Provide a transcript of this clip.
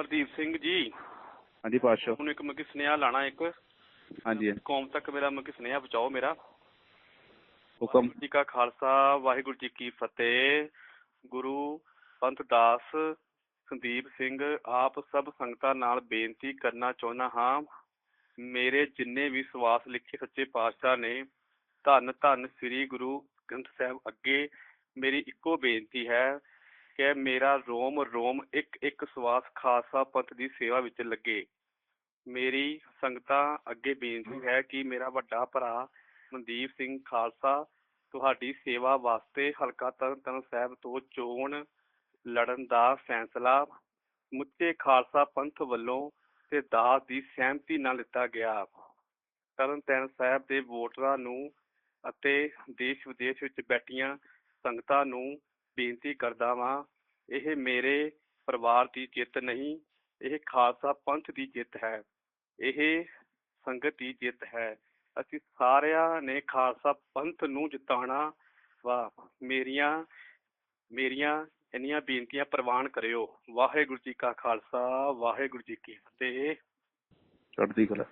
ਹਰਦੀਪ ਸਿੰਘ ਜੀ। ਹਾਂਜੀ ਪਾਤਸ਼ਾਹ। ਹੁਣ ਇੱਕ ਮੈਂ ਕਿ ਸੁਨੇਹਾ ਲਾਣਾ ਇੱਕ। ਹਾਂਜੀ। ਕੌਮ ਤੱਕ ਮੇਰਾ ਮੈਂ ਕਿ ਸੁਨੇਹਾ ਪਹੁੰਚਾਓ ਮੇਰਾ। ਹੁਕਮ। ਜੀ ਕਾ ਖਾਲਸਾ ਵਾਹਿਗੁਰੂ ਜੀ ਕੀ ਫਤਿਹ। ਗੁਰੂ ਪੰਥ ਦਾਸ ਸੰਦੀਪ ਸਿੰਘ ਆਪ ਸਭ ਸੰਗਤਾਂ ਨਾਲ ਬੇਨਤੀ ਕਰਨਾ ਚਾਹੁੰਦਾ ਹਾਂ ਮੇਰੇ ਜਿੰਨੇ ਵੀ ਸਵਾਸ ਲਿਖੇ ਸੱਚੇ ਪਾਤਸ਼ਾਹ ਨੇ ਧੰਨ ਧੰਨ ਸ੍ਰੀ ਗੁਰੂ ਗ੍ਰੰਥ ਸਾਹਿਬ ਅੱਗੇ ਮੇਰੀ ਇੱਕੋ ਬੇਨਤੀ ਹੈ ਕਿ ਮੇਰਾ ਰੋਮ ਰੋਮ ਇੱਕ ਇੱਕ ਸਵਾਸ ਖਾਲਸਾ ਪੰਥ ਦੀ ਸੇਵਾ ਵਿੱਚ ਲੱਗੇ। ਮੇਰੀ ਸੰਗਤਾਂ ਅੱਗੇ ਬੇਨਤੀ ਹੈ ਕਿ ਮੇਰਾ ਵੱਡਾ ਭਰਾ ਮਨਦੀਪ ਸਿੰਘ ਖਾਲਸਾ ਤੁਹਾਡੀ ਸੇਵਾ ਵਾਸਤੇ ਹਲਕਾ ਤਰਨਤਾਰਨ ਸਾਹਿਬ ਤੋਂ ਚੋਣ ਲੜਨ ਦਾ ਫੈਸਲਾ ਮੁੱਚੇ ਖਾਲਸਾ ਪੰਥ ਵੱਲੋਂ ਤੇ ਦਾਸ ਦੀ ਸਹਿਮਤੀ ਨਾਲ ਲਿੱਤਾ ਗਿਆ। ਤਰਨਤਾਰਨ ਸਾਹਿਬ ਦੇ ਵੋਟਰਾਂ ਨੂੰ ਅਤੇ ਦੇਸ਼ ਵਿਦੇਸ਼ ਵਿੱਚ ਬੈਠੀਆਂ ਸੰਗਤਾਂ ਨੂੰ ਬੇਨਤੀ ਕਰਦਾ ਵਾਂ, ਇਹ ਮੇਰੇ ਪਰਿਵਾਰ ਦੀ ਜਿੱਤ ਨਹੀਂ, ਇਹ ਖਾਲਸਾ ਪੰਥ ਦੀ ਜਿੱਤ ਹੈ, ਇਹ ਸੰਗਤ ਦੀ ਜਿੱਤ ਹੈ। ਅਸੀਂ ਸਾਰਿਆਂ ਨੇ ਖਾਲਸਾ ਪੰਥ ਨੂੰ ਜਿਤਾਉਣਾ ਵਾ। ਮੇਰੀਆਂ ਮੇਰੀਆਂ ਇੰਨੀਆਂ ਬੇਨਤੀਆਂ ਪ੍ਰਵਾਨ ਕਰਿਓ। ਵਾਹਿਗੁਰੂ ਜੀ ਕਾ ਖਾਲਸਾ, ਵਾਹਿਗੁਰੂ ਜੀ ਕੀ ਫਤਿਹ। ਚੜ੍ਹਦੀ ਕਲਾ।